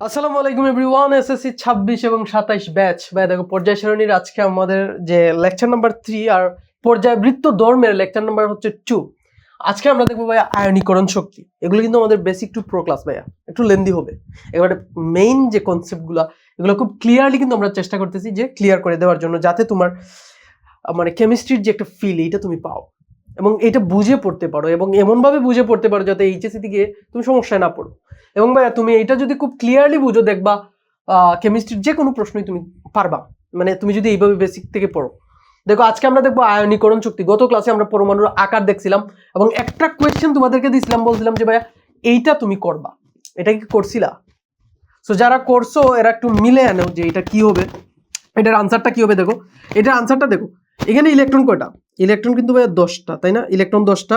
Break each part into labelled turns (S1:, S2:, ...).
S1: আসসালামু আলাইকুম everyone, SSC ছাব্বিশ এবং সাতাইশ ব্যাচ। ভাই, দেখো, পর্যায় সারণীর আজকে আমাদের যে লেকচার নাম্বার থ্রি আর পর্যায় বৃত্ত ধর্মের লেকচার নাম্বার হচ্ছে টু আজকে আমরা দেখব ভাইয়া আয়নীকরণ শক্তি। এগুলো কিন্তু আমাদের বেসিক টু প্রো ক্লাস ভাইয়া, একটু লেন্দি হবে। এবারে মেইন যে কনসেপ্টগুলো এগুলো খুব ক্লিয়ারলি কিন্তু আমরা চেষ্টা করতেছি যে ক্লিয়ার করে দেওয়ার জন্য, যাতে তোমার মানে কেমিস্ট্রির যে একটা ফিল এইটা তুমি পাও। এবং এটা বুঝে পড়তে পারো এবং এমনভাবে বুঝে পড়তে পারো যাতে এইচএসসি থেকে তুমি সমস্যায় না পড়ো। এবং ভাইয়া, তুমি এটা যদি খুব ক্লিয়ারলি বুঝো, দেখবা কেমিস্ট্রির যে কোনো প্রশ্নই তুমি পারবা। মানে তুমি যদি এইভাবে বেসিক থেকে পড়ো। দেখো, আজকে আমরা দেখব আয়নীকরণ শক্তি গত ক্লাসে আমরা পরমাণুর আকার দেখছিলাম এবং একটা কোয়েশ্চেন তোমাদেরকে দিয়েছিলাম বলছিলাম যে ভাইয়া, এইটা তুমি করবা। এটা কি করছিলা? সো যারা করছ, এরা একটু মিলে আনো যে এটা কি হবে। এটার আনসারটা কি হবে, দেখো। এটার আনসারটা দেখো। এখানে ইলেকট্রন কয়টা? ইলেকট্রন কিন্তু ভাইয়া দশটা, তাই না? ইলেকট্রন দশটা।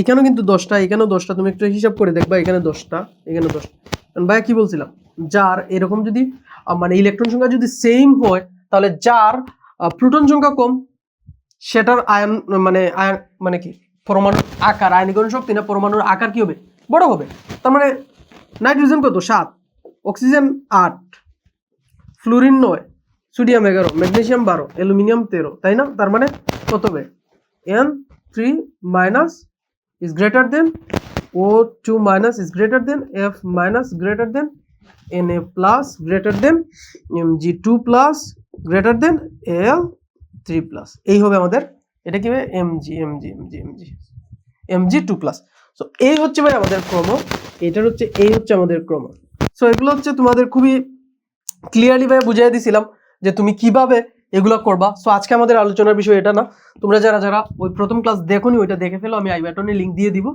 S1: এখানেও কিন্তু দশটা, এখানেও দশটা। তুমি একটু হিসাব করে দেখবা, এখানে দশটা এখানে দশটা। ভাইয়া কি বলছিলাম? যার এরকম যদি মানে ইলেকট্রন সংখ্যা যদি সেম হয়, তাহলে যার প্রোটন সংখ্যা কম, সেটার আয়ন মানে আয়ন মানে কি? পরমাণুর আকার, আয়নীকরণ শক্তি না পরমাণুর আকার কি হবে? বড় হবে। তার মানে নাইট্রোজেন কত? সাত। অক্সিজেন আট। ফ্লুরিন নয়। সোডিয়াম এগারো, ম্যাগনেসিয়াম বারো, অ্যালুমিনিয়াম তেরো, তাই না? তার মানে কত হবে? N three minus is greater than O2 minus is greater than F minus greater than Na plus greater than Mg2 plus greater than L3 plus এই হবে আমাদের, এটা কি হবে? M G M G M G M G M G two plus. So এই হচ্ছে ভাই আমাদের ক্রম, এটার হচ্ছে, এই হচ্ছে আমাদের ক্রম। সো এগুলো হচ্ছে তোমাদের খুবই ক্লিয়ারলি ভাই বুঝিয়ে দিছিলাম। যে তুমি কীভাবে এগুলো করবা? সো আজকে আমাদের আলোচনার বিষয় এটা না। তোমরা যারা যারা ওই প্রথম ক্লাস দেখোনি, ওইটা দেখে ফেলো। আমি আই বাটনে লিঙ্ক দিয়ে দিব,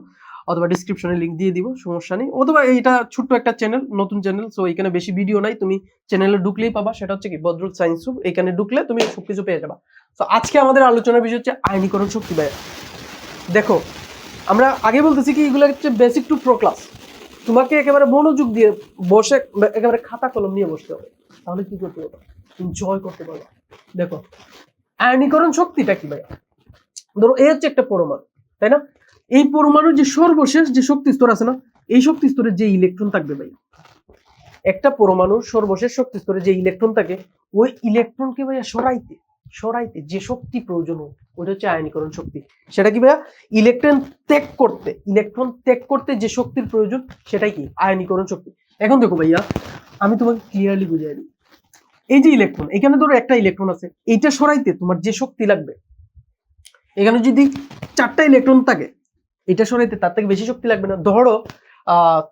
S1: অথবা ডিসক্রিপশনে লিঙ্ক দিয়ে দিব, সমস্যা নেই। অথবা এইটা ছোট্ট একটা চ্যানেল নতুন চ্যানেল সো এখানে বেশি ভিডিও নাই। তুমি চ্যানেলে ঢুকলেই পাবা। সেটা হচ্ছে কি? বদরুল সায়েন্স সুপ এখানে ঢুকলে তুমি সবকিছু পেয়ে যাবা। তো আজকে আমাদের আলোচনার বিষয় হচ্ছে আইনীকরণ শক্তি ব্যয়। দেখো, আমরা আগে বলতেছি কি, এগুলো হচ্ছে বেসিক টু প্রো ক্লাস তোমাকে একেবারে মনোযোগ দিয়ে বসে, একেবারে খাতা কলম নিয়ে বসতে হবে। তাহলে কি করতে হবে? এনজয় করতে পারবা দেখো, আয়নীকরণ শক্তিটা কি ভাই ধরো এই হচ্ছে একটা পরমাণু, তাই না? এই পরমাণুর যে সর্বশেষ যে শক্তি স্তর আছে না, এই শক্তি স্তরে যে ইলেকট্রন থাকবে ভাই একটা পরমাণুর সর্বশেষ শক্তি স্তরে যে ইলেকট্রন থাকে, ওই ইলেকট্রনকে ভাইয়া সরাইতে সরাইতে যে শক্তি প্রয়োজন ওইটা হচ্ছে আয়নীকরণ শক্তি। সেটা কি ভাইয়া? ইলেকট্রন ত্যাগ করতে ইলেকট্রন ত্যাগ করতে যে শক্তির প্রয়োজন, সেটাই কি? আয়নীকরণ শক্তি। এখন দেখো ভাইয়া, আমি তোমাকে ক্লিয়ারলি বুঝিয়ে দিই। এই যে ইলেকট্রন এখানে ধরো একটা ইলেকট্রন আছে, এইটা সরাইতে তোমার যে শক্তি লাগবে, এখানে যদি চারটা ইলেকট্রন থাকে এটা সরাইতে তার থেকে বেশি শক্তি লাগবে না। ধরো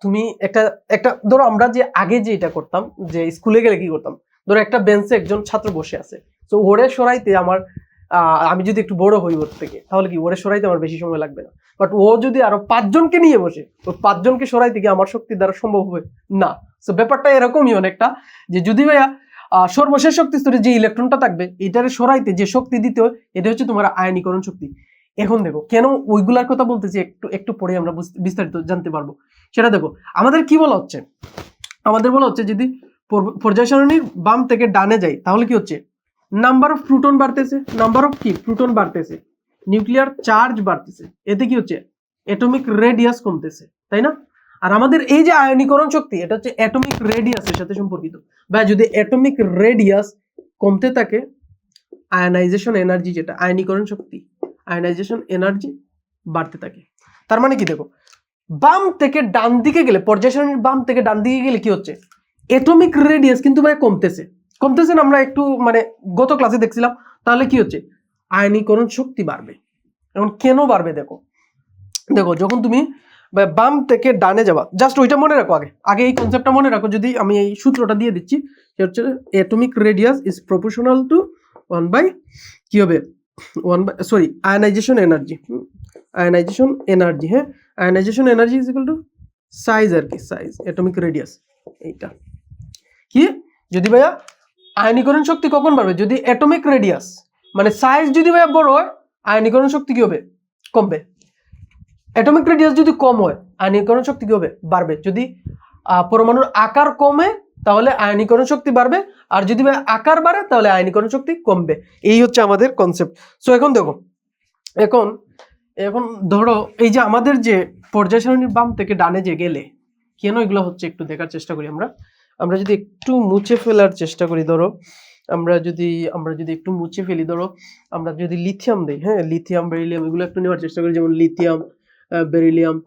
S1: তুমি একটা একটা, ধরো আমরা যে আগে যে এটা করতাম, যে স্কুলে গেলে কি করতাম, ধরো একটা বেঞ্চে একজন ছাত্র বসে আছে তো ওরে সরাইতে আমার আমি যদি একটু বড় হই ওর থেকে, তাহলে কি ওরে সরাইতে আমার বেশি সময় লাগবে না। বাট ও যদি আরও পাঁচজনকে নিয়ে বসে ওই পাঁচজনকে সরাইতে কি আমার শক্তি দ্বারা সম্ভব হবে? না। তো ব্যাপারটা এরকমই অনেকটা, যে যদি ভাইয়া সর্বশেষ শক্তি স্তরে যে ইলেকট্রনটা থাকবে, এটারে সরাইতে যে শক্তি দিতে হয়, এটা হচ্ছে তোমার আয়নীকরণ শক্তি। এখন দেখো, কেন ওইগুলার কথা বলতেছি একটু একটু পরে আমরা বিস্তারিত জানতে পারব। সেটা দেখো, আমাদের কি বলা হচ্ছে? আমাদের বলা হচ্ছে যদি পর্যায় সারণীর বাম থেকে ডানে যাই, তাহলে কি হচ্ছে? নাম্বার অফ প্রোটন বাড়তেছে। নাম্বার অফ কি? প্রোটন বাড়তেছে। নিউক্লিয়ার চার্জ বাড়তেছে। এতে কি হচ্ছে? অ্যাটমিক রেডিয়াস কমতেছে। তাই না? আর আমাদের এই যে আয়নীকরণ শক্তি, এটা হচ্ছে অ্যাটমিক রেডিয়াসের সাথে সম্পর্কিত। বা যদি অ্যাটমিক রেডিয়াস কমতে থাকে, আয়নাইজেশন এনার্জি যেটা, আয়নীকরণ শক্তি, আয়নাইজেশন এনার্জি বাড়তে থাকে। তার মানে কি দেখো, বাম থেকে ডান দিকে গেলে পর্যায় বাম থেকে ডান দিকে গেলে কি হচ্ছে? অ্যাটমিক রেডিয়াস কিন্তু ভাই কমতেছে। কমতেছে না, আমরা একটু মানে গত ক্লাসে দেখছিলাম, তাহলে কি হচ্ছে? আয়নীকরণ শক্তি বাড়বে। এখন কেন বাড়বে দেখো? দেখো, যখন তুমি বাম থেকে ডানে যাওয়া। জাস্ট ওইটা মনে রাখো আগে। আগে এই কনসেপ্টটা মনে রাখো, যদি আমি এই সূত্রটা দিয়ে দিচ্ছি সেটা হচ্ছে atomic radius is proportional to one by কি হবে? One by sorry ionization energy ionization energy হ্যাঁ? Ionization energy is equal to size আর কি সাইজ অ্যাটমিক রেডিয়াস এইটা। কি? যদি ভাইয়া, আয়নীকরণ শক্তি কখন বাড়বে? যদি অ্যাটমিক রেডিয়াস মানে সাইজ যদি ভাইয়া বড় হয়, আয়নীকরণ শক্তি কি হবে? কমবে। অ্যাটমিক রেডিয়াস যদি কম হয় আয়নীকরণ শক্তি কি হবে? বাড়বে। যদি পরমাণুর আকার কমে, তাহলে আয়নীকরণ শক্তি বাড়বে। আর যদি আকার বাড়ে, তাহলে আয়নীকরণ শক্তি কমবে। এই হচ্ছে আমাদের কনসেপ্ট সো এখন দেখো, এখন এখন ধরো, এই যে আমাদের যে পর্যায় সারণীর বাম থেকে ডানে যে গেলে, কেন এগুলো হচ্ছে একটু দেখার চেষ্টা করি আমরা? আমরা যদি একটু মুছে ফেলার চেষ্টা করি, ধরো, আমরা যদি আমরা যদি একটু মুছে ফেলি, ধরো, আমরা যদি লিথিয়াম দিই হ্যাঁ লিথিয়াম বেরিলিয়াম এগুলো একটু নেওয়ার চেষ্টা করি, যেমন lithium beryllium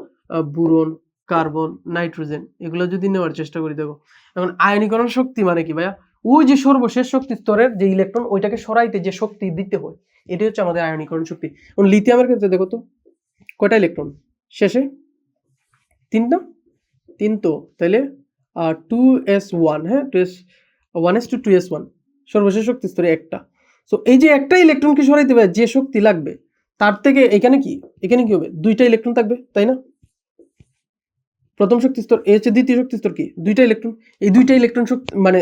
S1: boron carbon nitrogen এগুলো যদি নেওয়ার চেষ্টা করি, দেখো। এখন আয়নীকরণ শক্তি মানে কি ভাইয়া? ওই যে সর্বশেষ শক্তি স্তরের যে ইলেকট্রন ওইটাকে সরাইতে যে শক্তি দিতে হয় এটাই হচ্ছে আমাদের আয়নীকরণ শক্তি। এখন লিথিয়ামের ক্ষেত্রে দেখো তো, কয়টা ইলেকট্রন শেষে তিনটা? তিন তো তাহলে টু এস ওয়ান হ্যাঁ two s one s two two s one সর্বশেষ শক্তি স্তরে একটা। সো এই যে একটা ইলেকট্রনকে সরাইতে পারে যে শক্তি লাগবে তার থেকে এখানে কি? এখানে কি হবে? দুইটা ইলেকট্রন থাকবে, তাই না? প্রথম শক্তি স্তর এ হচ্ছে দ্বিতীয় শক্তি স্তর কি? দুইটা ইলেকট্রন এই দুইটা ইলেকট্রন শক্তি মানে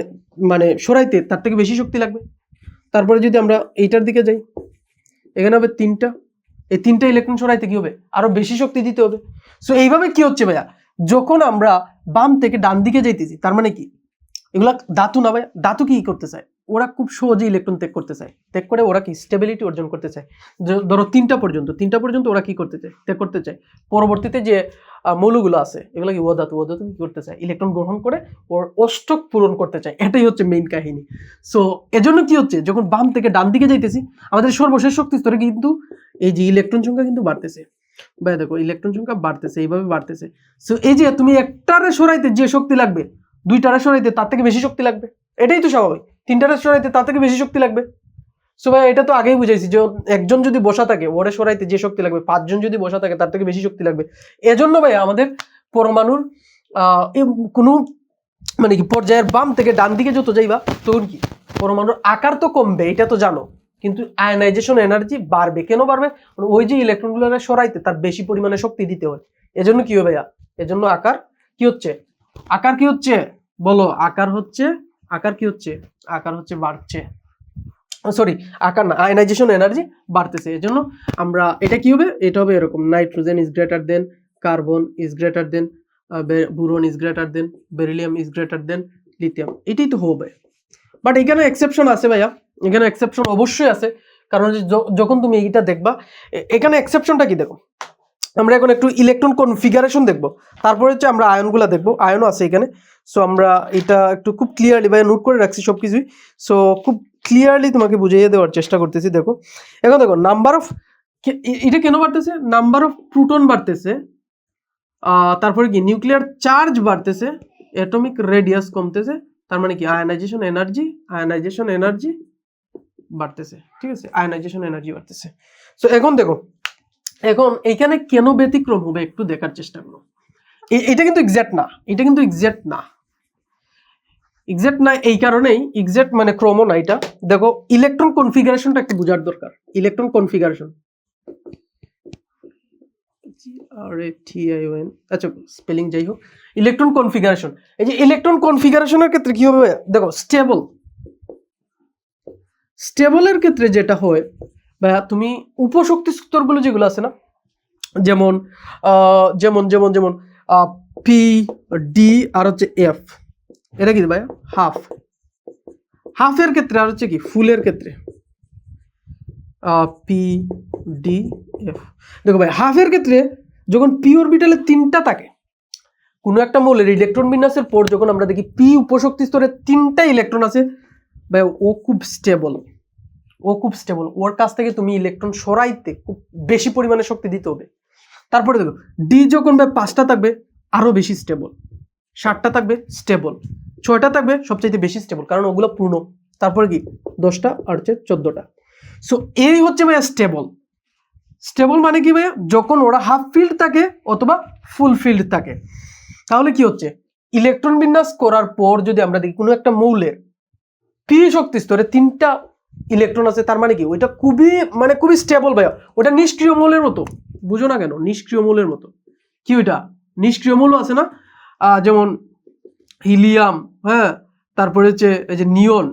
S1: মানে সরাইতে তার থেকে বেশি শক্তি লাগবে। তারপরে যদি আমরা এইটার দিকে যাই, এখানে হবে তিনটা। এই তিনটা ইলেকট্রন সরাইতে কি হবে? আরও বেশি শক্তি দিতে হবে। সো এইভাবে কি হচ্ছে ভাইয়া? যখন আমরা বাম থেকে ডান দিকে যাইতেছি, তার মানে কি? এগুলা ধাতু না ভাইয়া? ধাতু কি করতে চায়? ওরা খুব সহজে ইলেকট্রন ত্যাগ করতে চায়। ত্যাগ করে ওরা কি স্টেবিলিটি অর্জন করতে চায়। ধরো তিনটা পর্যন্ত তিনটা পর্যন্ত ওরা কি করতে চায়? ত্যাগ করতে চায়। পরবর্তীতে যে মৌলগুলো আছে, এগুলো কি অধাতু অধাতু কি করতে চায়? ইলেকট্রন গ্রহণ করে ওর অষ্টক পূরণ করতে চায়। এটাই হচ্ছে মেইন কাহিনী। সো এজন্য কি হচ্ছে? যখন বাম থেকে ডান দিকে যাইতেছি, আমাদের সর্বশেষ শক্তি স্তরে কিন্তু এই যে ইলেকট্রন সংখ্যা কিন্তু বাড়তেছে। ভাই দেখো ইলেকট্রন সংখ্যা বাড়তেছে, এইভাবে বাড়তেছে। সো এই যে তুমি একটারে সরাইতে যে শক্তি লাগবে, দুইটারে সরাইতে তার থেকে বেশি শক্তি লাগবে। এটাই তো স্বাভাবিক। তিনটারে সরাইতে তার থেকে বেশি শক্তি লাগবে। সো ভাই এটা তো আগেই বুঝাইছি যে একজন যদি বসা থাকে, ওরে সরাইতে যে শক্তি লাগবে, পাঁচজন যদি বসা থাকে, তার থেকে বেশি শক্তি লাগবে। এজন্য ভাই আমাদের পরমাণুর কোনো মানে কি, পর্যায়ের বাম থেকে ডান দিকে যত যাইবা, তখন কি, পরমাণুর আকার তো কমবে, এটা তো জানো। কিন্তু আয়নাইজেশন এনার্জি বাড়বে। কেন বাড়বে? ওই যে ইলেকট্রনগুলো সরাইতে তার বেশি পরিমাণে শক্তি দিতে হয়। এজন্য কি হবে ভাইয়া? এজন্য আকার কি হচ্ছে? আকার কি হচ্ছে? বলো, আকার হচ্ছে, আকার কি হচ্ছে? আকার হচ্ছে বাড়ছে। সরি আকার না আয়নাইজেশন এনার্জি বাড়তেছে। এজন্য আমরা এটা কি হবে? এটা হবে এরকম nitrogen is greater than carbon is greater than boron is greater than beryllium is greater than lithium এটাই তো হবে। বাট এখানে এক্সেপশন আছে ভাইয়া। এখানে এক্সেপশন অবশ্যই আছে। কারণ যখন তুমি এইটা দেখবা এখানে এক্সেপশনটা কি দেখো? আমরা এখন একটু ইলেকট্রন কনফিগারেশন দেখব। তারপরে হচ্ছে আমরা আয়নগুলো দেখব। আয়নও আছে এখানে। সো আমরা এটা একটু খুব ক্লিয়ারলি ভাই নোট করে রাখছি সব কিছুই সো খুব ক্লিয়ারলি তোমাকে বুঝিয়ে দেওয়ার চেষ্টা করতেছি, দেখো। এখন দেখো নাম্বার অফ এটা কেন বাড়তেছে? নাম্বার অফ প্রোটন বাড়তেছে। তারপরে কি নিউক্লিয়ার চার্জ বাড়তেছে। অ্যাটমিক রেডিয়াস কমতেছে। তার মানে কি আয়নাইজেশন এনার্জি আয়নাইজেশন এনার্জি বাড়তেছে। ঠিক আছে? আয়নাইজেশন এনার্জি বাড়তেছে। সো এখন দেখো এখন এইখানে কেন ব্যতিক্রম হবে একটু দেখার চেষ্টা করো। এটা কিন্তু এক্সাক্ট না, এটা কিন্তু এক্সাক্ট না। এক্সাক্ট না এই কারণেই এক্সাক্ট মানে ক্রম না এটা। দেখো ইলেকট্রন কনফিগারেশনটা একটু বোঝার দরকার। ইলেকট্রন কনফিগারেশন আচ্ছা স্পেলিং যাই হোক। ইলেকট্রন কনফিগারেশন এই যে ইলেকট্রন কনফিগারেশনের ক্ষেত্রে দেখো স্টেবল স্টেবলের ক্ষেত্রে যেটা হয় বা তুমি উপশক্তি স্তরগুলো যেগুলো আছে না, যেমন যেমন যেমন যেমন পি ডি আর হচ্ছে এফ এটা কি ভাইয়া? হাফ হাফের ক্ষেত্রে আর হচ্ছে কি? ফুলের ক্ষেত্রে। পি ডি এফ দেখো ভাই হাফের ক্ষেত্রে যখন পি অরবিটালে তিনটা থাকে, কোনো একটা মৌলের ইলেকট্রন বিন্যাসের পর যখন আমরা দেখি পি উপশক্তি স্তরে তিনটা ইলেকট্রন আছে, ভাই, ও খুব স্টেবল ও খুব স্টেবল ওর কাছ থেকে তুমি ইলেকট্রন সরাইতে খুব বেশি পরিমাণে শক্তি দিতে হবে। তারপরে দেখো ডি যখন ভাই পাঁচটা থাকবে, আরও বেশি স্টেবল ষাটটা থাকবে স্টেবল ছয়টা থাকবে, সবচাইতে বেশি স্টেবল কারণ ওগুলো পূর্ণ। তারপরে কি? দশটা, আর হচ্ছে চোদ্দটা। সো এই হচ্ছে ভাইয়া স্টেবল স্টেবল মানে কি ভাইয়া? যখন ওরা হাফ ফিল্ড থাকে, অথবা ফুল ফিল্ড থাকে। তাহলে কি হচ্ছে? ইলেকট্রন বিন্যাস করার পর যদি আমরা দেখি, কোনো একটা মৌলের পি শক্তি স্তরে তিনটা ইলেকট্রন আছে, তার মানে কি? ওইটা খুবই মানে খুবই স্টেবল ভাইয়া। ওটা নিষ্ক্রিয় মৌলের মতো। বুঝো না কেন? নিষ্ক্রিয় মৌলের মতো। কি ওইটা? নিষ্ক্রিয় মৌল আছে না? যেমন হিলিয়াম হ্যাঁ? তারপরে হচ্ছে এই যে নিয়ন।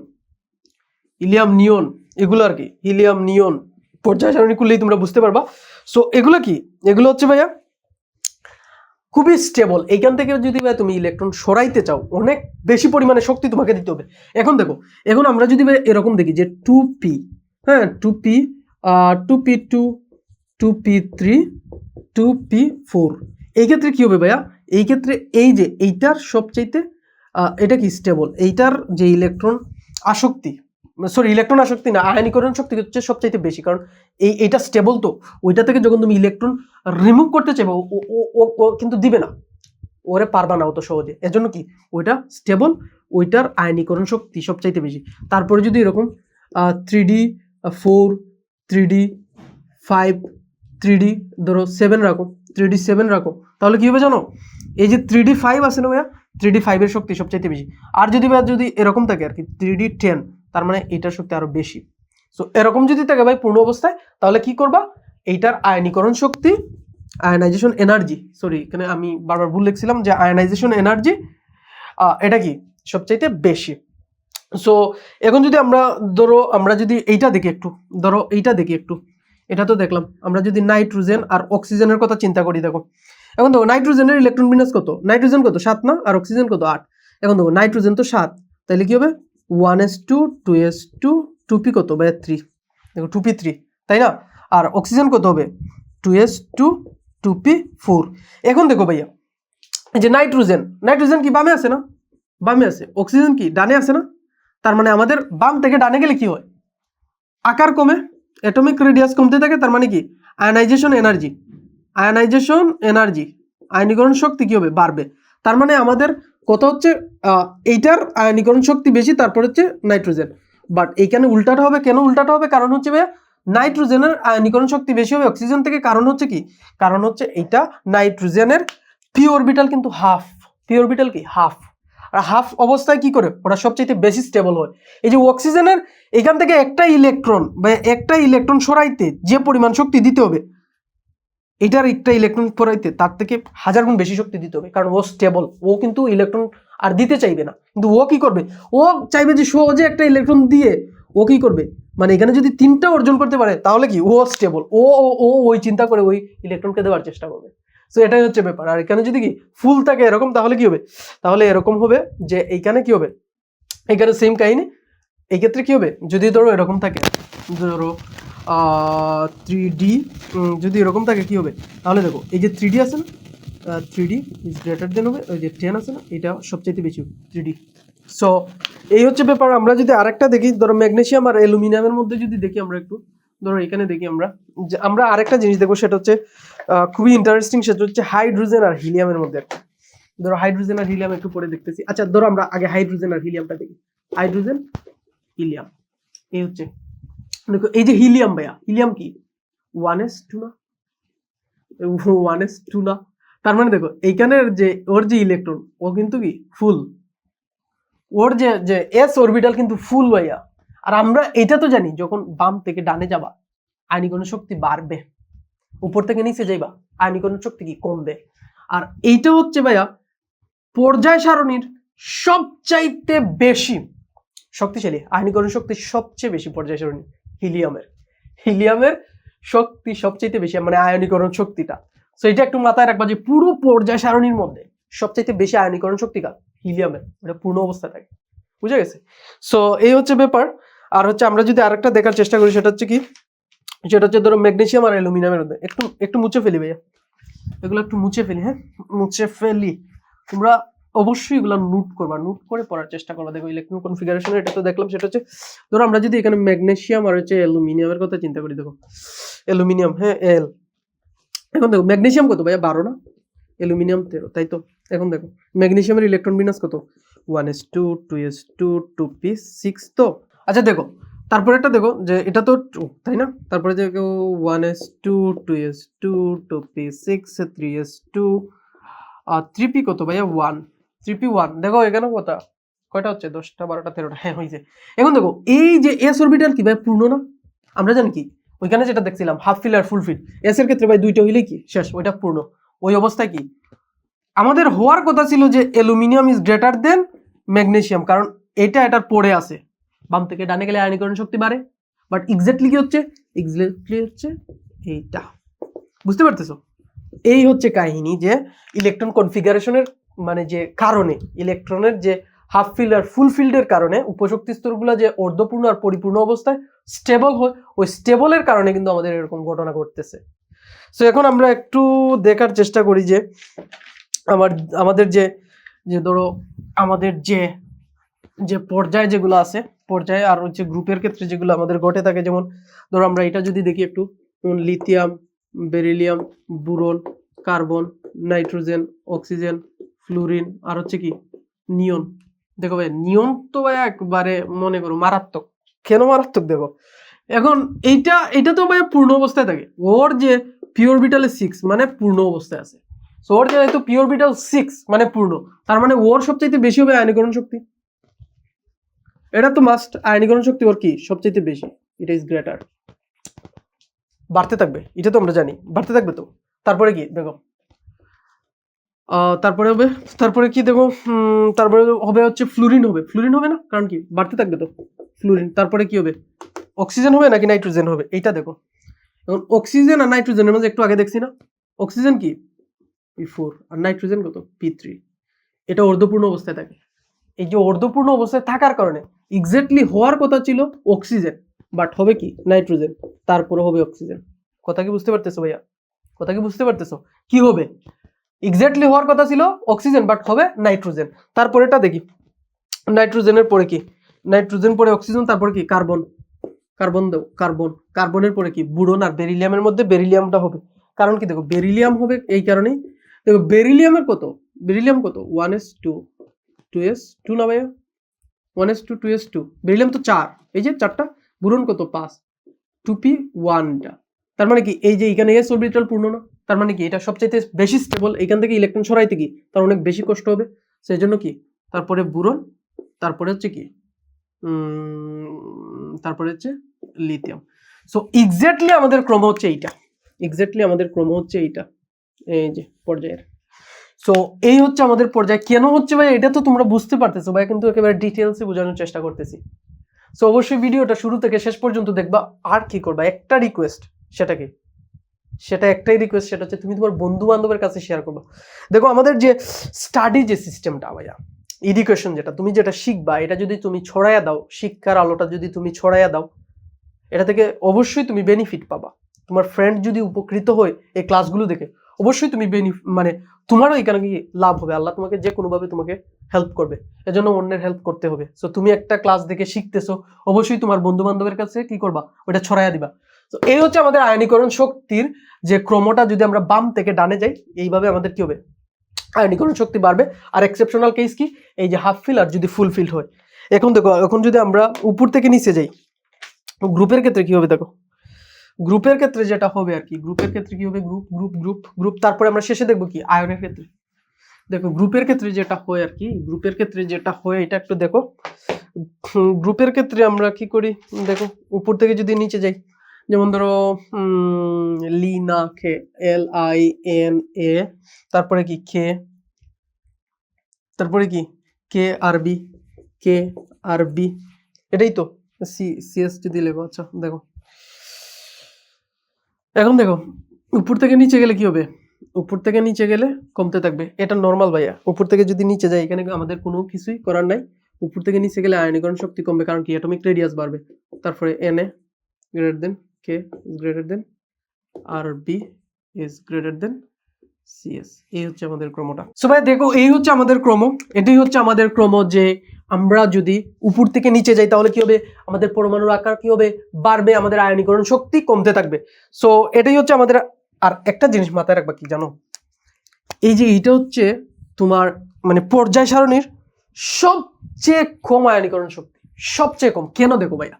S1: হিলিয়াম, নিয়ন, এগুলো আর কি। Helium, neon. পর্যায় সারণী করলেই তোমরা বুঝতে পারবা। সো এগুলো কি? এগুলো হচ্ছে ভাইয়া খুবই স্টেবল এইখান থেকে যদি ভাই তুমি ইলেকট্রন সরাইতে চাও, অনেক বেশি পরিমাণে শক্তি তোমাকে দিতে হবে। এখন দেখো, এখন আমরা যদি ভাই এরকম দেখি যে টু পি হ্যাঁ two p two p two two p three two p four এই ক্ষেত্রে কী হবে ভাইয়া? এই ক্ষেত্রে এই যে এইটার সবচাইতে এটা কি স্টেবল এইটার যে ইলেকট্রন আসক্তি সরি ইলেকট্রন আসক্তি না আয়নীকরণ শক্তি হচ্ছে সবচাইতে বেশি, কারণ এই, এটা স্টেবল তো, ওইটা থেকে যখন তুমি ইলেকট্রন রিমুভ করতে চাইবে, ও- ও- ও- ও- ও কিন্তু দিবে না, ওরে পারবা না অত সহজে, এজন্য কি, ওইটা স্টেবল ওইটার আয়নীকরণ শক্তি সবচাইতে বেশি, তারপরে যদি এরকম three d four three d five three d ধরো সেভেন রাখো থ্রি ডি সেভেন রাখো, তাহলে কী হবে জানো, এই যে থ্রি ডি ফাইভ আছে না ভাইয়া থ্রি ডি ফাইভের শক্তি সবচাইতে বেশি, আর যদি ভাইয়া যদি এরকম থাকে আর কি থ্রি ডি টেন তার মানে এটার শক্তি আরও বেশি। সো এরকম যদি থাকে ভাই পূর্ণ অবস্থায়, তাহলে কি করবা? এইটার আয়নীকরণ শক্তি, আয়নাইজেশন এনার্জি। সরি এখানে আমি বারবার ভুল লিখছিলাম যে আয়নাইজেশন এনার্জি এটা কি? সবচাইতে বেশি। সো এখন যদি আমরা ধরো, আমরা যদি এইটা দেখি একটু, ধরো এইটা দেখি একটু। এটা তো দেখলাম, আমরা যদি নাইট্রোজেন আর অক্সিজেনের কথা চিন্তা করি, দেখো। এখন দেখো, নাইট্রোজেনের ইলেকট্রন বিন্যাস কত? নাইট্রোজেন কত? সাত না? আর অক্সিজেন কত? আট। এখন দেখো, নাইট্রোজেন তো সাত তাহলে কি হবে? One s two two s two two p কত বা থ্রি দেখো টু পি থ্রি তাই না? আর অক্সিজেন কত হবে? Two s two two p four এখন দেখো ভাইয়া যে নাইট্রোজেন নাইট্রোজেন কি বামে আছে না? বামে আছে। অক্সিজেন কি ডানে আছে না? তার মানে আমাদের বাম থেকে ডানে গেলে কি হয়? আকার কমে অ্যাটমিক রেডিয়াস কমতে থাকে, তার মানে কি? আয়নাইজেশন এনার্জি আয়নাইজেশন এনার্জি আয়নীকরণ শক্তি কী হবে? বাড়বে। তার মানে আমাদের কথা হচ্ছে এইটার আয়নীকরণ শক্তি বেশি, তারপর হচ্ছে নাইট্রোজেন। বাট এইখানে উল্টাটা হবে, কেন উল্টাটা হবে? কারণ হচ্ছে ভাইয়া, নাইট্রোজেনের আয়নীকরণ শক্তি বেশি হবে অক্সিজেন থেকে। কারণ হচ্ছে কি? কারণ হচ্ছে এইটা নাইট্রোজেনের পি অরবিটাল কিন্তু হাফ পি অরবিটাল কি? হাফ আর হাফ অবস্থায় কি করে? ওরা সবচেয়ে বেশি স্টেবল হয়। এই যে অক্সিজেনের, এখান থেকে একটা ইলেকট্রন বা একটা ইলেকট্রন সরাইতে যে পরিমাণ শক্তি দিতে হবে এটার একটা ইলেকট্রন পড়াইতে তার থেকে হাজার গুণ বেশি শক্তি দিতে হবে। কারণ ও স্টেবল ও কিন্তু ইলেকট্রন আর দিতে চাইবে না। কিন্তু ও কি করবে? ও চাইবে যে সহজে একটা ইলেকট্রন দিয়ে ও কি করবে? মানে এখানে যদি তিনটা অর্জন করতে পারে, তাহলে কি? ও স্টেবল ও, ও- ওই চিন্তা করে ওই ইলেকট্রনকে দেওয়ার চেষ্টা করবে। সো এটাই হচ্ছে ব্যাপার। আর এখানে যদি কি ফুল থাকে এরকম, তাহলে কি হবে? তাহলে এরকম হবে যে এইখানে কি হবে? এখানে সেম কাহিনী। এই ক্ষেত্রে কি হবে? যদি ধরো এরকম থাকে, ধরো থ্রি ডি যদি এরকম থাকে কি হবে? তাহলে দেখো, এই যে থ্রি ডি আছে না three d is greater than হবে, ওই যে টেন আছে না, এটা সবচাইতে বেশি থ্রি ডি সো এই হচ্ছে ব্যাপার, আমরা যদি আরেকটা দেখি, ধরো ম্যাগনেসিয়াম আর অ্যালুমিনিয়ামের মধ্যে যদি দেখি আমরা একটু, ধরো এখানে দেখি আমরা, যে আমরা আরেকটা জিনিস দেখব, সেটা হচ্ছে খুবই ইন্টারেস্টিং সেটা হচ্ছে হাইড্রোজেন আর হিলিয়ামের মধ্যে একটা। ধরো হাইড্রোজেন আর হিলিয়াম একটু পরে দেখতেছি। আচ্ছা ধরো আমরা আগে হাইড্রোজেন আর হিলিয়ামটা দেখি। হাইড্রোজেন হিলিয়াম এই হচ্ছে। দেখো এই যে হিলিয়াম ভাইয়া, হিলিয়াম কি? ওয়ান এস টু না? ওয়ান এস টু না? তার মানে দেখো, এইখানের যে ওর যে ইলেকট্রন ও কিন্তু কি? ফুল ওর যে যে এস অরবিটাল কিন্তু ফুল ভাইয়া। আর আমরা এটা তো জানি, যখন বাম থেকে ডানে যাবা আয়নীকরণ শক্তি বাড়বে। উপর থেকে নিচে যাইবা আয়নীকরণ শক্তি কি? কমবে। আর এইটা হচ্ছে ভাইয়া, পর্যায় সারণীর সবচাইতে বেশি শক্তিশালী আয়নীকরণ শক্তি সবচেয়ে বেশি পর্যায় সারণী। হিলিয়ামের। হিলিয়ামের শক্তি সবচাইতে বেশি মানে আয়নীকরণ শক্তিটা। তো এটা একটু মাথায় রাখবা যে পুরো পর্যায় সারণীর মধ্যে সবচাইতে বেশি আয়নীকরণ শক্তি কার? হিলিয়ামের ওটা পূর্ণ অবস্থায় থাকে বুঝে গেছে? সো এই হচ্ছে ব্যাপার। আর হচ্ছে আমরা যদি আরেকটা দেখার চেষ্টা করি, সেটা হচ্ছে কি? সেটা হচ্ছে ধরো ম্যাগনেসিয়াম আর অ্যালুমিনিয়ামের মধ্যে। একটু একটু মুছে ফেলি ভাইয়া। এগুলো একটু মুছে ফেলি হ্যাঁ? মুছে ফেলি। তোমরা অবশ্যই এগুলো নোট করবা। নোট করে পড়ার চেষ্টা করবা। দেখো ইলেকট্রন কনফিগারেশন এটা তো দেখলাম, সেটা হচ্ছে, ধরো আমরা যদি এখানে ম্যাগনেশিয়াম আর হচ্ছে অ্যালুমিনিয়ামের কথা চিন্তা করি, দেখো অ্যালুমিনিয়াম হ্যাঁ এল এখন দেখো ম্যাগনেশিয়াম কত ভাইয়া? বারো না? অ্যালুমিনিয়াম তেরো, তাই তো? এখন দেখো ম্যাগনেশিয়ামের ইলেকট্রন বিন্যাস কত? One s two two s two two p six তো? আচ্ছা দেখো তারপরে একটা দেখো, যে এটা তো টু তাই না? তারপরে দেখো one s two two s two two p six three s two three p কত ভাইয়া? One three p one. দেখো এখানে কথা। কয়টা হচ্ছে? দশটা, বারোটা, তেরোটা। হ্যাঁ হয়েছে। এখন দেখো, এই যে এস অরবিটাল কি ভাই? পূর্ণ না? আমরা জানি কি? ওইখানে যেটা দেখছিলাম হাফ ফিল আর ফুল ফিল এস এর ক্ষেত্রে ভাই, দুইটা হইলে কি? শেষ, ওইটা পূর্ণ। ওই অবস্থায় কি? আমাদের হওয়ার কথা ছিল যে aluminium is greater than magnesium কারণ এটা এটার পড়ে আছে। বাম থেকে ডানে গেলে আয়নীকরণ শক্তি বাড়ে। বাট এক্স্যাক্টলি কি হচ্ছে? এক্স্যাক্টলি হচ্ছে এইটা। বুঝতে পারতেছো? এই হচ্ছে কাহিনী যে ইলেকট্রন কনফিগারেশনের মানে যে কারণে ইলেকট্রনের যে হাফ ফিল্ড আর ফুল ফিল্ডের কারণে উপশক্তি স্তরগুলো যে অর্ধপূর্ণ আর পরিপূর্ণ অবস্থায় স্টেবল হয়, ওই স্টেবলের কারণে কিন্তু আমাদের এরকম ঘটনা ঘটতেছে। সো এখন আমরা একটু দেখার চেষ্টা করি যে আমার, আমাদের যে যে ধরো আমাদের যে যে পর্যায় যেগুলো আছে, পর্যায়ে আর হচ্ছে গ্রুপের ক্ষেত্রে যেগুলো আমাদের ঘটে থাকে, যেমন ধরো আমরা এটা যদি দেখি একটু lithium beryllium boron carbon nitrogen oxygen fluorine আর হচ্ছে কি নিয়ন। দেখো ভাই, নিয়ন তো ভাই একবারে মনে করো মারাত্মক। কেন মারাত্মক দেখো? এখন এইটা এটা তো ভাই পূর্ণ অবস্থায় থাকে। ওর যে পিওর বিটালে সিক্স মানে পূর্ণ অবস্থায় আছে। সো ওর যেহেতু পিওর বিটাল সিক্স মানে পূর্ণ, তার মানে ওর সবচাইতে বেশি হবে আয়নীকরণ শক্তি। এটা তো মাস্ট আয়নীকরণ শক্তি ওর কি? সবচাইতে বেশি। এটা ইজ গ্রেটার বাড়তে থাকবে, এটা তো আমরা জানি। বাড়তে থাকবে তো। তারপরে কি? দেখো তারপরে হবে, তারপরে কি দেখো তারপরে হবে হচ্ছে ফ্লুরিন হবে। ফ্লুরিন হবে না? কারণ কি? বাড়তে থাকবে তো। ফ্লুরিন তারপরে কি হবে? অক্সিজেন হবে নাকি নাইট্রোজেন হবে? এইটা দেখো। এখন অক্সিজেন আর নাইট্রোজেনের মধ্যে একটু আগে দেখছি না? অক্সিজেন কি? পি ফোর আর নাইট্রোজেন কত? পি থ্রি এটা অর্ধপূর্ণ অবস্থায় থাকে। এই যে অর্ধপূর্ণ অবস্থায় থাকার কারণে এক্স্যাক্টলি হওয়ার কথা ছিল অক্সিজেন বাট হবে কি? নাইট্রোজেন তারপরে হবে অক্সিজেন কথা কি বুঝতে পারতেছো ভাইয়া? কথা কি বুঝতে পারতেছো? কি হবে? এক্স্যাক্টলি হওয়ার কথা ছিল অক্সিজেন বাট হবে নাইট্রোজেন তারপরে এটা দেখি। নাইট্রোজেনের পরে কি? নাইট্রোজেন পরে অক্সিজেন তারপরে কি? কার্বন কার্বন দেও কার্বন কার্বনের পরে কি? বুরন আর বেরিলিয়ামের মধ্যে বেরিলিয়ামটা হবে। কারণ কি দেখো বেরিলিয়াম হবে এই কারণেই। দেখো বেরিলিয়ামের কত? বেরিলিয়াম কত? One s two two s two না ভাইয়া? One s two two s two beryllium তো চার। এই যে চারটা, বুরন কত? পাঁচ। টু পি ওয়ানটা তার মানে কি, এই যে এখানে এস অরবিটাল পূর্ণ না? তার মানে কি? এটা সবচাইতে বেশি স্টেবল এখান থেকে ইলেকট্রন সরাইতে কি? তার অনেক বেশি কষ্ট হবে। সেই জন্য কি? তারপরে বুরন, তারপরে হচ্ছে কি? তারপরে হচ্ছে লিথিয়াম সো এক্স্যাক্টলি আমাদের ক্রম হচ্ছে এইটা। এক্স্যাক্টলি আমাদের ক্রম হচ্ছে এইটা। এই যে, পর্যায়ের। সো এই হচ্ছে আমাদের পর্যায়। কেন হচ্ছে ভাই? এটা তো তোমরা বুঝতে পারতেছো ভাই, কিন্তু একেবারে ডিটেলসে বোঝানোর চেষ্টা করতেছি। সো অবশ্যই ভিডিওটা শুরু থেকে শেষ পর্যন্ত দেখবা আর কি করবা। একটা রিকোয়েস্ট সেটা কি সেটা একটাই রিকোয়েস্ট সেটা হচ্ছে তুমি তোমার বন্ধু বান্ধবের কাছে শেয়ার করবা। দেখো, আমাদের যে স্টাডি যে সিস্টেমটা ভাইয়া এডুকেশন যেটা, তুমি যেটা শিখবা, এটা যদি তুমি ছড়াইয়া দাও, শিক্ষার আলোটা যদি তুমি ছড়াইয়া দাও, এটা থেকে অবশ্যই তুমি বেনিফিট পাবা। তোমার ফ্রেন্ড যদি উপকৃত হয় এই ক্লাসগুলো দেখে, অবশ্যই তুমি বেনিফিট মানে তোমারও এখানে কি লাভ হবে? আল্লাহ তোমাকে যে কোনোভাবে তোমাকে হেল্প করবে। এজন্য অন্যের হেল্প করতে হবে। সো তুমি একটা ক্লাস দেখে শিখতেছো, অবশ্যই তোমার বন্ধু বান্ধবের কাছে কি করবা? ওটা ছড়াইয়া দিবা। তো এই হচ্ছে আমাদের আয়নীকরণ শক্তির যে ক্রমটা, যদি আমরা বাম থেকে ডানে যাই, এইভাবে আমাদের কি হবে? আয়নীকরণ শক্তি বাড়বে। আর এক্সেপশনাল কেস কি? এই যে হাফ ফিল আর যদি ফুল ফিল হয়। এখন দেখো, এখন যদি আমরা উপর থেকে নিচে যাই গ্রুপের ক্ষেত্রে কি হবে দেখো? গ্রুপের ক্ষেত্রে যেটা হবে আর কি গ্রুপের ক্ষেত্রে কি হবে? গ্রুপ গ্রুপ গ্রুপ গ্রুপ তারপরে আমরা শেষে দেখব কি? আয়নের ক্ষেত্রে। দেখো গ্রুপের ক্ষেত্রে যেটা হয় আর কি গ্রুপের ক্ষেত্রে যেটা হয়, এটা একটু দেখো। গ্রুপের ক্ষেত্রে আমরা কি করি? দেখো, উপর থেকে যদি নিচে যাই যেমন ধরো লিনা খে, এল, আই, এন, এ, তারপরে কি, খে, তারপরে কি, কে, আর, বি, কে, আর, বি, এটাই তো, সি সিএস যদি লেখো আচ্ছা দেখো। এখন দেখো, উপর থেকে নিচে গেলে কি হবে? উপর থেকে নিচে গেলে কমতে থাকবে। এটা নর্মাল ভাইয়া। উপর থেকে যদি নিচে যায়, এখানে আমাদের কোনো কিছুই করার নাই। উপর থেকে নিচে গেলে আয়নীকরণ শক্তি কমবে, কারণ কি অ্যাটমিক রেডিয়াস বাড়বে। তারপরে N A greater than K is greater than R B is greater than CS এই হচ্ছে আমাদের ক্রমটা। সো ভাই, দেখো, এই হচ্ছে আমাদের ক্রম। এটাই হচ্ছে আমাদের ক্রম যে আমরা যদি উপর থেকে নিচে যাই, তাহলে কি হবে? আমাদের পরমাণুর আকার কি হবে? বাড়বে, আমাদের আয়নীকরণ শক্তি কমতে থাকবে। সো এটাই হচ্ছে আমাদের আর একটা জিনিস মাথায় রাখবা কি জানো? এই যে এইটা হচ্ছে তোমার মানে পর্যায় সারণীর সবচেয়ে কম আয়নীকরণ শক্তি। সবচেয়ে কম। কেন দেখো ভাইয়া?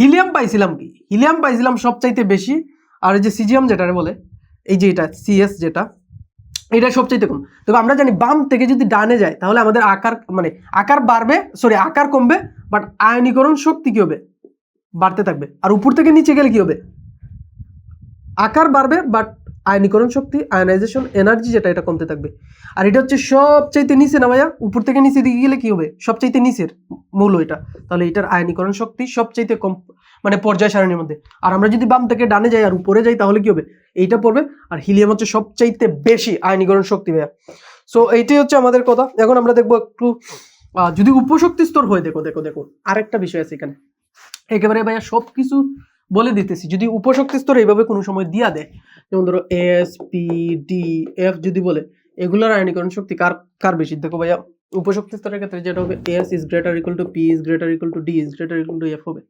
S1: হিলিয়াম পাইছিলাম কি? হিলিয়াম পাইছিলাম সবচাইতে বেশি, আর এই যে সিজিয়াম যেটা বলে, এই যে এটা, সিএস যেটা, এটা সবচাইতে কম। তবে আমরা জানি বাম থেকে যদি ডানে যায়, তাহলে আমাদের আকার মানে আকার বাড়বে সরি আকার কমবে বাট আয়নীকরণ শক্তি কী হবে? বাড়তে থাকবে। আর উপর থেকে নিচে গেলে কী হবে? আকার বাড়বে বাট আয়নীকরণ শক্তি, আয়নাইজেশন এনার্জি যেটা, এটা কমতে থাকবে। আর এটা হচ্ছে সবচাইতে নিচে না ভাইয়া? উপর থেকে নিচে দিকে গেলে কি হবে? সবচাইতে নিচের মূল এটা। তাহলে এটার আয়নীকরণ শক্তি সবচাইতে কম মানে পর্যায় সারণীর মধ্যে। আর আমরা যদি বাম থেকে ডানে যাই আর উপরে যাই, তাহলে কি হবে? এইটা পড়বে। আর হিলিয়াম হচ্ছে সবচাইতে বেশি আয়নীকরণ শক্তি ভাইয়া। সো এইটাই হচ্ছে আমাদের কথা। এখন আমরা দেখব একটু যদি উপশক্তি স্তর হয়, দেখো দেখো দেখো, আরেকটা বিষয় আছে এখানে। একেবারে ভাইয়া সব কিছু বলে দিতেছি। যদি উপশক্তি স্তর এইভাবে কোনো সময় দিয়া দেয় যেমন ধরো এস পি ডি এফ যদি বলে, এগুলোর আয়নীকরণ শক্তি কার কার বেশি? দেখো ভাইয়া, উপশক্তি স্তরের ক্ষেত্রে যেটা হবে s is greater equal to p is greater equal to d is greater equal to f হবে।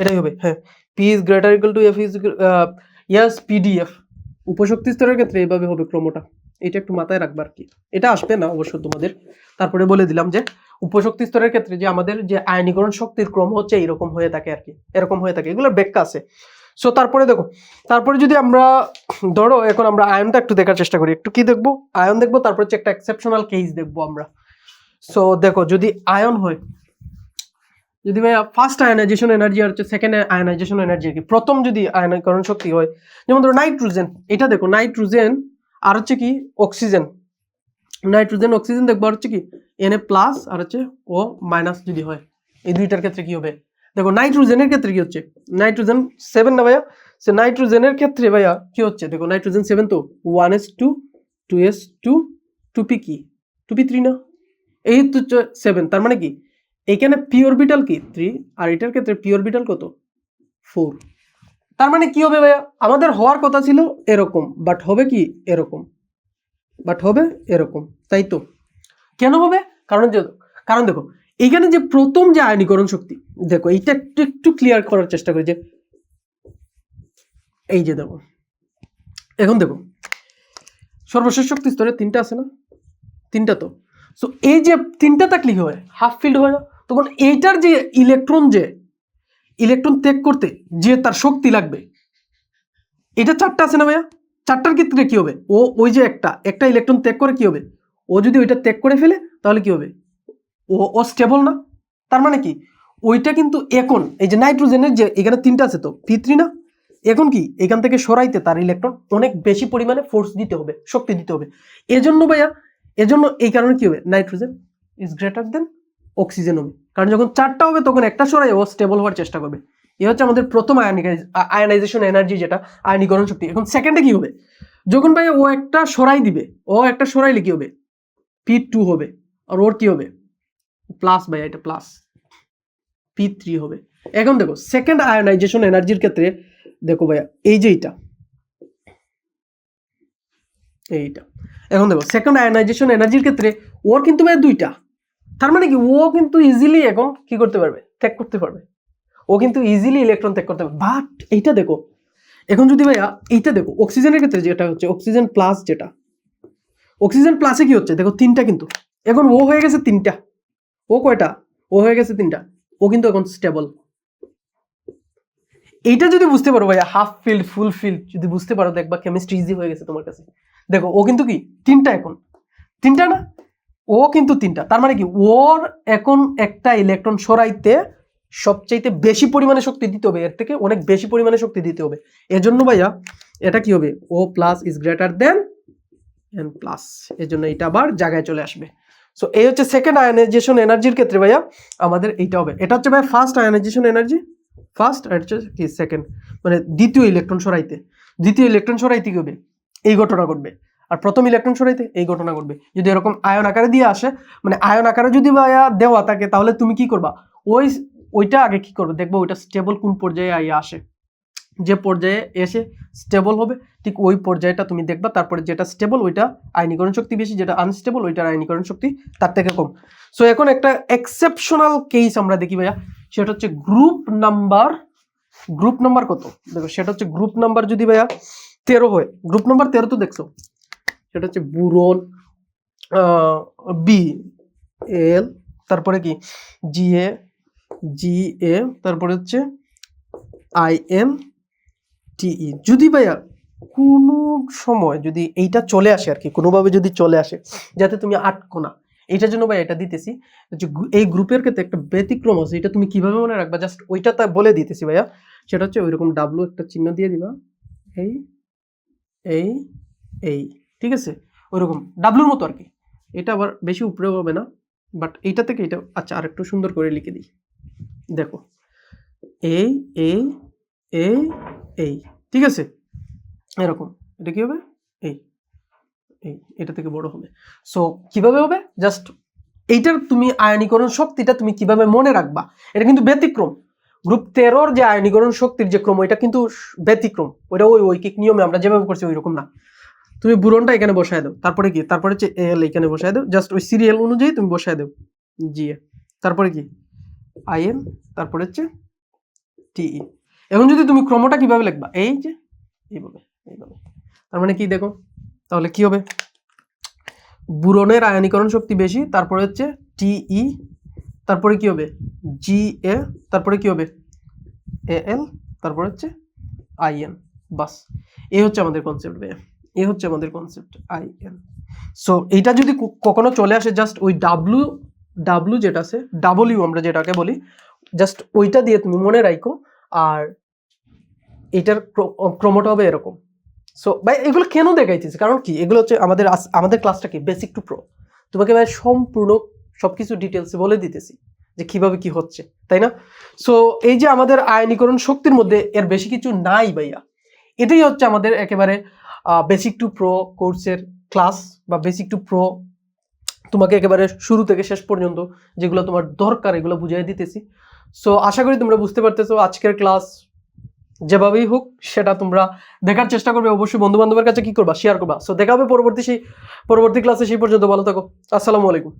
S1: এটাই হবে হ্যাঁ। P is greater equal to f is yes PDF উপশক্তি স্তরের ক্ষেত্রে এইভাবে হবে ক্রমটা। এটা একটু মাথায় রাখবে আর কি? এটা আসবে না অবশ্য তোমাদের। তারপরে বলে দিলাম যে, উপশক্তি স্তরের ক্ষেত্রে যে আমাদের যে আয়নীকরণ শক্তির ক্রম হচ্ছে এরকম হয়ে থাকে আর কি। এরকম হয়ে থাকে। এগুলোর ব্যাখ্যা আছে। সো তারপরে দেখো, তারপরে যদি আমরা, ধরো, এখন আমরা আয়নটা একটু দেখার চেষ্টা করি। একটু কি দেখব? আয়ন দেখব, তারপর হচ্ছে একটা এক্সেপশনাল কেস দেখব আমরা। সো দেখো, যদি আয়ন হয়, যদি ভাইয়া ফার্স্ট আয়নাইজেশন এনার্জি আর হচ্ছে সেকেন্ড আয়নাইজেশন এনার্জি কি, প্রথম যদি আয়নীকরণ শক্তি হয়, যেমন ধরো নাইট্রোজেন এটা দেখো নাইট্রোজেন আর হচ্ছে কি অক্সিজেন নাইট্রোজেন অক্সিজেন দেখব আর হচ্ছে কি এন এ প্লাস আর হচ্ছে ও মাইনাস যদি হয়, এই দুইটার ক্ষেত্রে কি হবে? দেখো নাইট্রোজেনের ক্ষেত্রে কি হচ্ছে? নাইট্রোজেন সেভেন না ভাইয়া? সে নাইট্রোজেনের ক্ষেত্রে ভাইয়া কি হচ্ছে? দেখো নাইট্রোজেন সেভেন তো one s two two s two two p কি? টু পি থ্রি না? এই তো সেভেন তার মানে কি? এখানে পি অরবিটাল কি? থ্রি আর এটার ক্ষেত্রে পি অরবিটাল কত? ফোর তার মানে কি হবে ভাইয়া? আমাদের হওয়ার কথা ছিল এরকম বাট হবে কি এরকম? বাট হবে এরকম, তাই তো? কেন হবে? কারণ কারণ দেখো এইখানে যে প্রথম যে আয়নীকরণ শক্তি, দেখো এইটা একটু একটু ক্লিয়ার করার চেষ্টা করি যে, এই যে দেখো, এখন দেখো, সর্বশেষ শক্তি স্তরে তিনটা আছে না? তিনটা তো। সো এই যে তিনটা থাকলে হয়? হাফ ফিল্ড হয় না? তখন এইটার যে ইলেকট্রন যে ইলেকট্রন ত্যাগ করতে যে তার শক্তি লাগবে, এটা চারটা আছে না ভাইয়া? চারটার ক্ষেত্রে কি হবে? ও, ওই যে একটা একটা ইলেকট্রন ত্যাগ করে কি হবে? ও যদি ওইটা ত্যাগ করে ফেলে, তাহলে কি হবে? ও ও স্টেবল না? তার মানে কি? ওইটা কিন্তু এখন, এই যে নাইট্রোজেনের যে এখানে তিনটা আছে তো পি থ্রি না? এখন কি? এখান থেকে সরাইতে তার ইলেকট্রন অনেক বেশি পরিমাণে ফোর্স দিতে হবে, শক্তি দিতে হবে। এজন্য ভাইয়া, এজন্য এই কারণে কি হবে? Nitrogen is greater than oxygen হবে। কারণ যখন চারটা হবে, তখন একটা সরাই ও স্টেবল হওয়ার চেষ্টা করবে। এ হচ্ছে আমাদের প্রথম আয়নাইজেশন এনার্জি যেটা, আয়নীকরণ শক্তি। এখন সেকেন্ডে কি হবে? যখন ভাই ও একটা সরাই দিবে, ও একটা সরাইলে কি হবে? পি টু হবে। আর ওর কি হবে? প্লাস ভাই এটা প্লাস পি থ্রি হবে। এখন দেখো সেকেন্ড আয়নাইজেশন এনার্জির ক্ষেত্রে, দেখো ভাইয়া, এই যে এইটা এইটা। এখন দেখো সেকেন্ড আয়নাইজেশন এনার্জির ক্ষেত্রে, ওর কিন্তু ভাই দুইটা। তার মানে কি, ও কিন্তু ইজিলি এখন কি করতে পারবে? ত্যাগ করতে পারবে। ও কিন্তু ইজিলি ইলেকট্রন ত্যাগ করতে পারবে। বাট এইটা দেখো, এখন যদি ভাইয়া এইটা দেখো অক্সিজেনের ক্ষেত্রে যেটা হচ্ছে অক্সিজেন প্লাস যেটা অক্সিজেন প্লাসে কি হচ্ছে? দেখো তিনটা কিন্তু। এখন ও হয়ে গেছে তিনটা। ও কয়টা? ও হয়ে গেছে তিনটা। ও কিন্তু এখন স্টেবল এইটা যদি বুঝতে পারো ভাইয়া হাফ ফিল্ড ফুল ফিল্ড যদি বুঝতে পারো, দেখবা কেমিস্ট্রি ইজি হয়ে গেছে তোমার কাছে। দেখো, ও কিন্তু কি? তিনটা এখন। তিনটা না? ও কিন্তু তিনটা। তার মানে কি? ওর এখন একটা ইলেকট্রন সরাইতে সবচাইতে বেশি পরিমাণে শক্তি দিতে হবে। এর থেকে অনেক বেশি পরিমাণে শক্তি দিতে হবে। এজন্য ভাইয়া, এটা কি হবে? O plus is greater than N plus এর জন্য এটা আবার জায়গায় চলে আসবে। সো এই হচ্ছে সেকেন্ড আয়নাইজেশন এনার্জির ক্ষেত্রে ভাইয়া, আমাদের এইটা হবে। এটা হচ্ছে ভাই ফার্স্ট আয়নাইজেশন এনার্জি ফার্স্ট আর হচ্ছে কি সেকেন্ড মানে দ্বিতীয় ইলেকট্রন সরাইতে। দ্বিতীয় ইলেকট্রন সরাইতে কি হবে? এই ঘটনা ঘটবে। আর প্রথম ইলেকট্রন সরাইতে এই ঘটনা ঘটবে। যদি এরকম আয়ন আকারে দিয়ে আসে মানে আয়ন আকারে যদি ভাইয়া দেওয়া থাকে, তাহলে তুমি কি করবা? ওই, ওইটা আগে কি করবে? দেখব ওইটা স্টেবল কোন পর্যায়ে আসে। যে পর্যায়ে এসে স্টেবল হবে, ঠিক ওই পর্যায়টা তুমি দেখবা, তারপরে যেটা স্টেবল ওইটা আইনীকরণ শক্তি বেশি, যেটা আনস্টেবল ওইটার আইনীকরণ শক্তি তার থেকে কম। সো এখন একটা এক্সেপশনাল কেস আমরা দেখি ভাইয়া, সেটা হচ্ছে গ্রুপ নাম্বার গ্রুপ নাম্বার কত? দেখো, সেটা হচ্ছে গ্রুপ নাম্বার যদি ভাইয়া তেরো হয় গ্রুপ নাম্বার তেরো তো দেখছ? সেটা হচ্ছে বুরন বি, এল, তারপরে কি? জি, এ জি, এ, তারপরে হচ্ছে আই, এম টিই যদি ভাইয়া কোনো সময় যদি এইটা চলে আসে আর কি কোনোভাবে যদি চলে আসে, যাতে তুমি আটকো না এটার জন্য ভাই এটা দিতেছি যে এই গ্রুপের ক্ষেত্রে একটা ব্যতিক্রম আছে, এটা তুমি কীভাবে মনে রাখবা? জাস্ট ওইটা তা বলে দিতেছি ভাইয়া, সেটা হচ্ছে ওইরকম ডাব্লু একটা চিহ্ন দিয়ে দিবা, এই এই এই, ঠিক আছে? ওইরকম ডাব্লুর মতো আর কি এটা আবার বেশি উপরে হবে না বাট এইটা থেকে এটা আচ্ছা আর একটু সুন্দর করে লিখে দিই। দেখো, এই এই এই এই ঠিক আছে? এরকম। এটা কি হবে? এই এই, এটা থেকে বড় হবে। সো কীভাবে হবে? জাস্ট এইটার তুমি আয়নীকরণ শক্তিটা তুমি কীভাবে মনে রাখবা? এটা কিন্তু ব্যতিক্রম। গ্রুপ তেরোর যে আয়নীকরণ শক্তির যে ক্রম, এটা কিন্তু ব্যতিক্রম। ওইটা ওই ঐকিক নিয়মে আমরা যেভাবে করছি ওই রকম না। তুমি বুরনটা এখানে বসায় দাও। তারপরে কি? তারপরে হচ্ছে এল এখানে বসায় দাও। জাস্ট ওই সিরিয়াল অনুযায়ী তুমি বসায় দাও। জি। তারপরে কি? আইএন তারপরে হচ্ছে টিই এখন যদি তুমি ক্রমটা কীভাবে লিখবা? এই যে, এইভাবে এইভাবে। তার মানে কি দেখো? তাহলে কি হবে? বুরনের আয়নীকরণ শক্তি বেশি, তারপরে হচ্ছে টিই তারপরে কি হবে? জি এ, তারপরে কি হবে? এ এল, তারপরে হচ্ছে আইএন বাস এই হচ্ছে আমাদের কনসেপ্ট ভাইয়া। এই হচ্ছে আমাদের কনসেপ্ট আইএন সো এইটা যদি কখনো চলে আসে জাস্ট ওই ডাব্লু ডাব্লু যেটা আছে ডাবলিউ আমরা যেটাকে বলি জাস্ট ওইটা দিয়ে তুমি মনে রাখো আর এটার ক্র- ক্রমটা হবে এরকম। সো ভাই, এগুলো কেন দেখাইতেছি? কারণ কি? এগুলো হচ্ছে আমাদের আমাদের ক্লাসটা কি? বেসিক টু প্রো তোমাকে ভাই সম্পূর্ণ সবকিছু ডিটেলসে বলে দিতেছি যে কীভাবে কি হচ্ছে, তাই না? সো এই যে আমাদের আয়নীকরণ শক্তির মধ্যে এর বেশি কিছু নাই, ভাইয়া। এটাই হচ্ছে আমাদের একেবারে বেসিক টু প্রো কোর্সের ক্লাস বা বেসিক টু প্রো তোমাকে একেবারে শুরু থেকে শেষ পর্যন্ত যেগুলো তোমার দরকার, এগুলো বুঝিয়ে দিতেছি। সো আশা করি তোমরা বুঝতে পারতেছো আজকের ক্লাস যেভাবেই হোক, সেটা তোমরা দেখার চেষ্টা করবে। অবশ্যই বন্ধু বান্ধবের কাছে কি করবা? শেয়ার করবা। সো দেখা হবে পরবর্তী সেই পরবর্তী ক্লাসে সেই পর্যন্ত। ভালো থাকো। আসসালামু আলাইকুম।